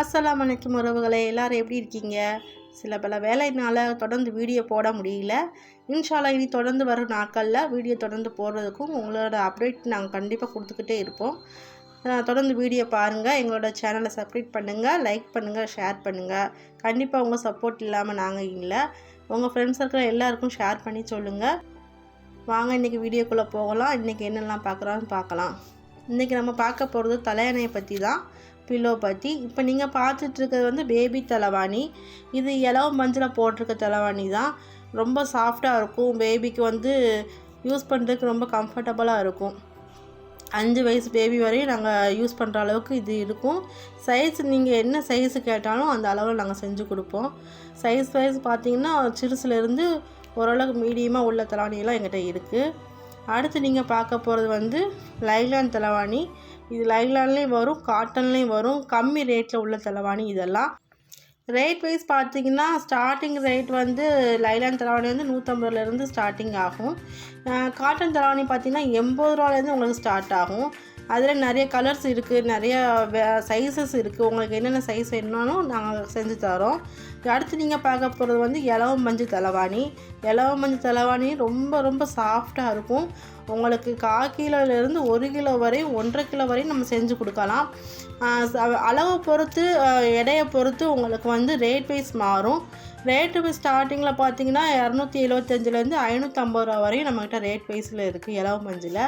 அஸ்லாம் வலைக்கும் உறவுகளே எல்லோரும் எப்படி இருக்கீங்க? சில பல வேலையினால் தொடர்ந்து வீடியோ போட முடியல. இன்ஷாலா இனி தொடர்ந்து வரும் நாட்களில் வீடியோ தொடர்ந்து போடுறதுக்கும் உங்களோட அப்டேட் நாங்கள் கண்டிப்பாக கொடுத்துக்கிட்டே இருப்போம். தொடர்ந்து வீடியோ பாருங்கள் எங்களோட சேனலை சப்ஸ்கிரைப் பண்ணுங்கள் லைக் பண்ணுங்கள் ஷேர் பண்ணுங்கள் கண்டிப்பாக உங்கள் சப்போர்ட் இல்லாமல் நாங்கள் இல்லை. உங்கள் ஃப்ரெண்ட்ஸ் சர்க்கிள் எல்லாருக்கும் ஷேர் பண்ணி சொல்லுங்கள் வாங்க இன்றைக்கி வீடியோக்குள்ளே போகலாம். இன்றைக்கி என்னெல்லாம் பார்க்குறோன்னு பார்க்கலாம் இன்றைக்கி நம்ம பார்க்க போகிறது தலையணையை பற்றி தான் பில்லோ பற்றி இப்போ நீங்கள் பார்த்துட்ருக்கிறது வந்து பேபி தலைவாணி. இது இலவ மஞ்சள் போட்டிருக்க தலைவாணி தான். ரொம்ப சாஃப்டாக இருக்கும். பேபிக்கு வந்து யூஸ் பண்ணுறதுக்கு ரொம்ப கம்ஃபர்டபுளாக இருக்கும். அஞ்சு வயசு பேபி வரையும் நாங்கள் யூஸ் பண்ணுற அளவுக்கு இது இருக்கும். சைஸ் நீங்கள் என்ன சைஸு கேட்டாலும் அந்த அளவில் நாங்கள் செஞ்சு கொடுப்போம். சைஸ் வைஸ் பார்த்தீங்கன்னா சிறுசுலேருந்து ஓரளவுக்கு மீடியமாக உள்ள தலைவாணியெல்லாம் எங்கிட்ட இருக்குது அடுத்து நீங்கள் பார்க்க போகிறது வந்து லைலான் தலைவாணி. இது லைலான்லேயும் வரும் காட்டன்லேயும் வரும். கம்மி ரேட்டில் உள்ள தலைவாணி இதெல்லாம். ரேட் வைஸ் பார்த்தீங்கன்னா ஸ்டார்டிங் ரேட் வந்து லைலான் தலைவாணி வந்து நூற்றம்பதுலேருந்து ஸ்டார்டிங் ஆகும். காட்டன் தலைவாணி பார்த்தீங்கன்னா எண்பது ரூபாலேருந்து உங்களுக்கு ஸ்டார்ட் ஆகும். அதில் நிறைய கலர்ஸ் இருக்குது நிறைய சைஸஸ் இருக்குது உங்களுக்கு என்னென்ன சைஸ் வேணும்னாலும் நாங்கள் செஞ்சு தரோம். அடுத்து நீங்கள் பார்க்க போகிறது வந்து இலவ மஞ்சள் தலைவாணி. இலவ மஞ்சள் தலைவாணி ரொம்ப ரொம்ப சாஃப்டாக இருக்கும். உங்களுக்கு கால் கிலோலேருந்து ஒரு கிலோ வரையும் ஒன்றரை கிலோ வரையும் நம்ம செஞ்சு கொடுக்கலாம். அளவை பொறுத்து எடையை பொறுத்து உங்களுக்கு வந்து ரேட் வைஸ் மாறும். ரேட்டு ஸ்டார்டிங்கில் பார்த்தீங்கன்னா இரநூத்தி எழுபத்தஞ்சிலேருந்து ஐநூற்றம்பது ரூபா வரையும் நம்மக்கிட்ட ரேட் வைஸில் இருக்குது இலவ மஞ்சள்.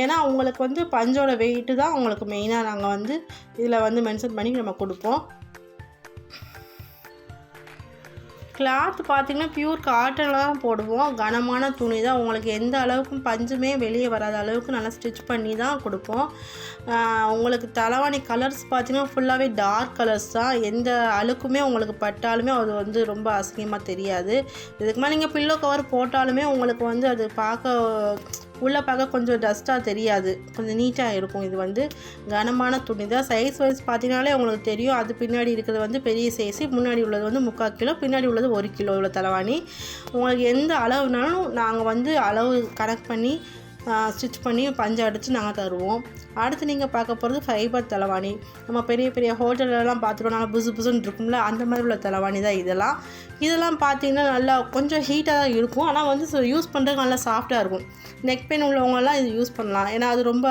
ஏன்னா உங்களுக்கு வந்து பஞ்சோட வெயிட்டு தான் உங்களுக்கு மெயினாக நாங்கள் வந்து இதில் வந்து மென்ஷன் பண்ணி நம்ம கொடுப்போம். கிளாத் பார்த்திங்கன்னா பியூர் காட்டனில் தான் போடுவோம். கனமான துணி தான். உங்களுக்கு எந்த அளவுக்கும் பஞ்சுமே வெளியே வராத அளவுக்கு நல்லா ஸ்டிச் பண்ணி தான் கொடுப்போம். உங்களுக்கு தலைவாணி கலர்ஸ் பார்த்தீங்கன்னா ஃபுல்லாகவே டார்க் கலர்ஸ் தான். எந்த அழுக்குமே உங்களுக்கு பட்டாலுமே அது வந்து ரொம்ப அசிங்கமாக தெரியாது. இதுக்கு மேலே நீங்கள் பில்லோ கவர் போட்டாலுமே உங்களுக்கு வந்து அது பார்க்க உள்ளே பார்க்க கொஞ்சம் டஸ்ட்டாக தெரியாது. கொஞ்சம் நீட்டாக இருக்கும். இது வந்து கனமான துணி தான். சைஸ் வைஸ் பார்த்தீங்கனாலே உங்களுக்கு தெரியும். அது பின்னாடி இருக்கிறது வந்து பெரிய சைஸு முன்னாடி உள்ளது வந்து முக்கால் கிலோ. பின்னாடி உள்ளது ஒரு கிலோ உள்ள தலைவாணி. உங்களுக்கு எந்த அளவுனாலும் நாங்கள் வந்து அளவு கனெக்ட் பண்ணி ஸ்டிச் பண்ணி பஞ்சை அடித்து நாங்கள் தருவோம். அடுத்து நீங்கள் பார்க்க போகிறது ஃபைபர் தலைவாணி. நம்ம பெரிய பெரிய ஹோட்டல்லலாம் பார்த்துருவோம் நல்லா புசு புசுன்னு இருக்கும்ல அந்த மாதிரி உள்ள தலைவாணி தான் இதெல்லாம். இதெல்லாம் பார்த்தீங்கன்னா நல்லா கொஞ்சம் ஹீட்டாக தான் இருக்கும். ஆனால் வந்து யூஸ் பண்ணுறதுக்கு நல்லா சாஃப்டாக இருக்கும். நெக் பெயின் உள்ளவங்கெல்லாம் இது யூஸ் பண்ணலாம். ஏன்னா அது ரொம்ப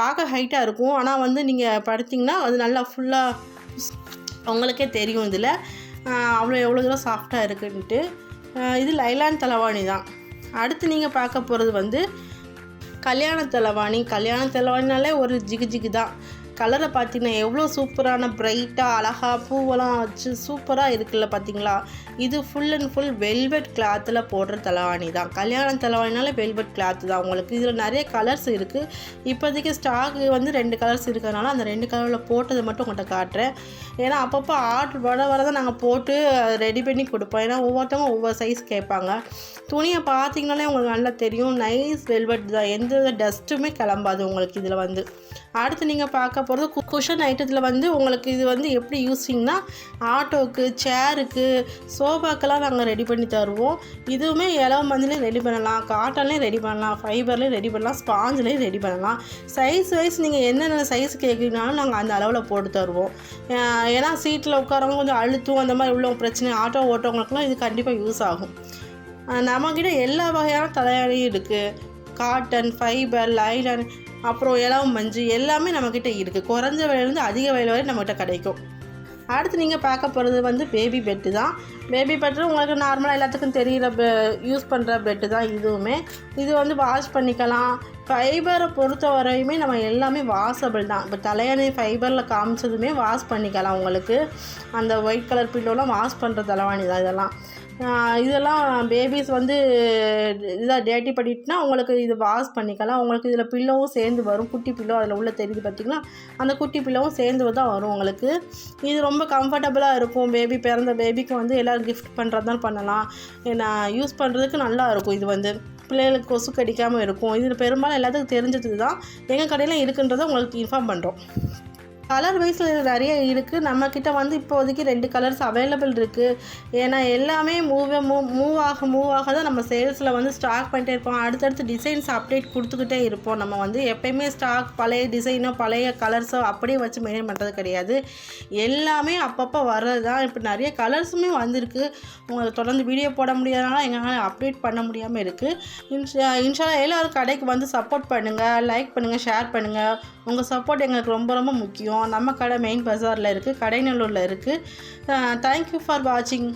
பார்க்க ஹைட்டாக இருக்கும். ஆனால் வந்து நீங்கள் படுத்திங்கன்னா அது நல்லா ஃபுல்லாக உங்களுக்கே தெரியும் இதில். அவ்வளோ எவ்வளோ தூரம் சாஃப்டாக இருக்குன்ட்டு. இது லைலான் தலைவாணி தான். அடுத்து நீங்கள் பார்க்க போகிறது வந்து கல்யாண தலைவாணி. கல்யாண தலைவாணினாலே ஒரு ஜிகு ஜிகு தான் கலரை பார்த்தீங்கன்னா எவ்வளோ சூப்பரான பிரைட்டாக அழகாக பூவெல்லாம் வச்சு சூப்பராக இருக்குல்ல பார்த்தீங்களா? இது ஃபுல் அண்ட் ஃபுல் வெல்வெட் கிளாத்தில் போடுற தலைவாணி தான். கல்யாண தலைவாணினாலே வெல்வெட் கிளாத் தான் உங்களுக்கு. இதில் நிறைய கலர்ஸ் இருக்குது இப்போதைக்கு ஸ்டாக் வந்து ரெண்டு கலர்ஸ் இருக்கிறதுனால அந்த ரெண்டு கலரில் போட்டதை மட்டும் உங்கள்கிட்ட காட்டுறேன். ஏன்னா அப்பப்போ ஆர்டர் வர வர தான் நாங்கள் போட்டு ரெடி பண்ணி கொடுப்போம். ஏன்னா ஒவ்வொருத்தவங்க ஒவ்வொரு சைஸ் கேட்பாங்க. துணியை பார்த்தீங்கனாலே உங்களுக்கு நல்லா தெரியும். நைஸ் வெல்வெட் தான். எந்த டஸ்ட்டுமே கிளம்பாது உங்களுக்கு இதில் வந்து. அடுத்து நீங்கள் பார்க்க போகிறது கு குஷன் ஐட்டத்தில் வந்து உங்களுக்கு இது வந்து எப்படி யூஸிங்னா ஆட்டோவுக்கு சேருக்கு சோஃபாக்கெல்லாம் நாங்கள் ரெடி பண்ணி தருவோம். இதுவுமே இலவ மஞ்சளையும் ரெடி பண்ணலாம் காட்டன்லேயும் ரெடி பண்ணலாம் ஃபைபர்லேயும் ரெடி பண்ணலாம் ஸ்பாஞ்சிலையும் ரெடி பண்ணலாம். சைஸ் வைஸ் நீங்கள் என்னென்ன சைஸ் கேட்குறீங்கனாலும் நாங்கள் அந்த அளவில் போட்டு தருவோம். ஏன்னா சீட்டில் உட்காரவங்க கொஞ்சம் அழுத்தும் அந்த மாதிரி உள்ளவங்க பிரச்சனை ஆட்டோ ஓட்டவங்களுக்குலாம் இது கண்டிப்பாக யூஸ் ஆகும். நம்மக்கிட்ட எல்லா வகையான தலையாணியும் இருக்குது காட்டன் ஃபைபர் லைலன் அப்புறம் இலவம் மஞ்சு எல்லாமே நம்மக்கிட்ட இருக்குது குறைஞ்ச விலையிலேருந்து அதிக விலை வரை நம்மக்கிட்ட கிடைக்கும். அடுத்து நீங்கள் பார்க்க போகிறது வந்து பேபி பெட்டு தான். பேபி பெட்டு உங்களுக்கு நார்மலாக எல்லாத்துக்கும் தெரிகிற யூஸ் பண்ணுற பெட்டு தான் இதுவுமே. இது வந்து வாஷ் பண்ணிக்கலாம். ஃபைபரை பொறுத்த வரையுமே நம்ம எல்லாமே வாஷபிள் தான். இப்போ தலையணை ஃபைபரில் காமிச்சதுமே வாஷ் பண்ணிக்கலாம் உங்களுக்கு. அந்த ஒயிட் கலர் பில்லோலாம் வாஷ் பண்ணுற தலைவாணி தான் இதெல்லாம். இதெல்லாம் பேபிஸ் வந்து இதாக டேட்டி பண்ணிட்டுனா உங்களுக்கு இது வாஷ் பண்ணிக்கலாம். உங்களுக்கு இதில் பில்லோவும் சேர்ந்து வரும். குட்டி பில்லோ அதில் உள்ள தெரியுது பார்த்தீங்களா அந்த குட்டி பில்லோவும் சேர்ந்து தான் வரும் உங்களுக்கு. இது ரொம்ப கம்ஃபர்டபுளாக இருக்கும். பேபி பிறந்த பேபிக்கு வந்து எல்லோரும் கிஃப்ட் பண்ணுறதுனால பண்ணலாம். ஏன்னா யூஸ் பண்ணுறதுக்கு நல்லா இருக்கும் இது வந்து. பிள்ளைகளுக்கு கொசு கடிக்காமல் இருக்கும். இது பெரும்பாலும் எல்லாத்துக்கும் தெரிஞ்சது தான் எங்கள் கடையில் இருக்குன்றதை உங்களுக்கு இன்ஃபார்ம் பண்ணுறோம் கலர் வைஸில் நிறைய இருக்குது நம்மக்கிட்ட வந்து இப்போதைக்கு ரெண்டு கலர்ஸ் அவைலபிள் இருக்குது ஏன்னா எல்லாமே மூவ் மூவ் மூவ் ஆக மூவ் ஆக தான் நம்ம சேல்ஸில் வந்து ஸ்டாக் பண்ணிட்டே இருப்போம். அடுத்தடுத்து டிசைன்ஸ் அப்டேட் கொடுத்துக்கிட்டே இருப்போம். நம்ம வந்து எப்பயுமே ஸ்டாக் பழைய டிசைனோ பழைய கலர்ஸோ அப்படியே வச்சு மெயின்டைன் பண்ணுறது கிடையாது. எல்லாமே அப்பப்போ வர்றது தான். இப்போ நிறைய கலர்ஸுமே வந்திருக்கு. உங்களுக்கு தொடர்ந்து வீடியோ போட முடியாதனால எங்களால் அப்டேட் பண்ண முடியாமல் இருக்குது இன்ஷா இன்ஷால்லா எல்லோரும் கடைக்கு வந்து சப்போர்ட் பண்ணுங்கள் லைக் பண்ணுங்கள் ஷேர் பண்ணுங்கள் உங்கள் சப்போர்ட் எங்களுக்கு ரொம்ப ரொம்ப முக்கியம். நம்ம கடை மெயின் பஜாரில் இருக்குது கடைநல்லூரில் இருக்குது தேங்க்யூ ஃபார் வாட்சிங்